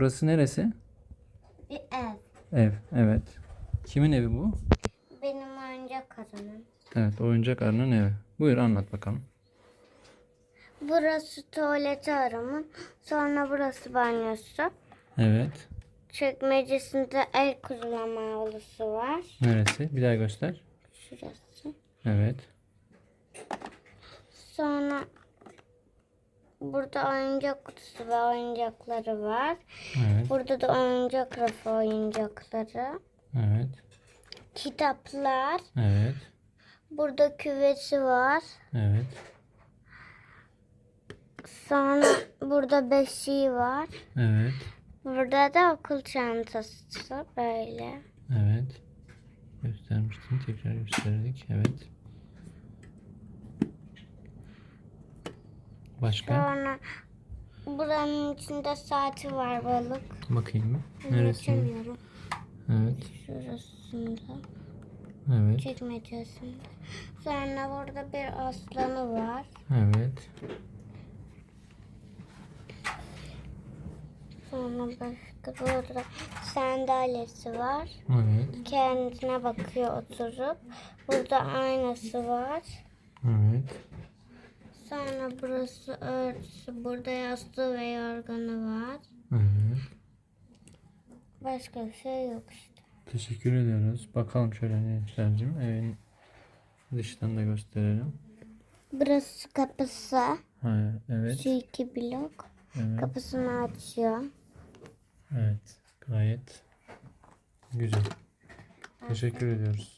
Burası neresi? Bir ev. Ev. Evet. Kimin evi bu? Benim oyuncak kadınım. Evet, oyuncak arının evi. Buyur anlat bakalım. Burası tuvaleti arımın. Sonra burası banyosu. Evet. Çekmecesinde el kurulama havlusu var. Neresi? Bir daha göster. Şurası. Evet. Sonra burada oyuncak kutusu ve oyuncakları var. Evet. Burada da oyuncak rafı oyuncakları. Evet. Kitaplar. Evet. Burada küveti var. Evet. Sonra burada beşiği var. Evet. Burada da okul çantası böyle. Evet. Göstermiştin. Tekrar gösterdik. Evet. Başka? Sonra buranın içinde saati var balık. Bakayım mı? Neresi? Geçemiyorum. Evet. Şurasında. Evet. Çekmecesinde. Sonra burada bir aslanı var. Evet. Sonra başka burada sandalyesi var. Evet. Kendine bakıyor oturup. Burada aynası var. Evet. Sonra burası örtüsü. Burada yastığı ve yorganı var. Evet. Başka bir şey yok işte. Teşekkür ediyoruz. Bakalım şöyle Necder'cim. Evin dıştan da gösterelim. Burası kapısı. Ha, evet. Şu iki blok. Evet. Kapısını açıyor. Evet. Gayet güzel. Teşekkür ediyoruz.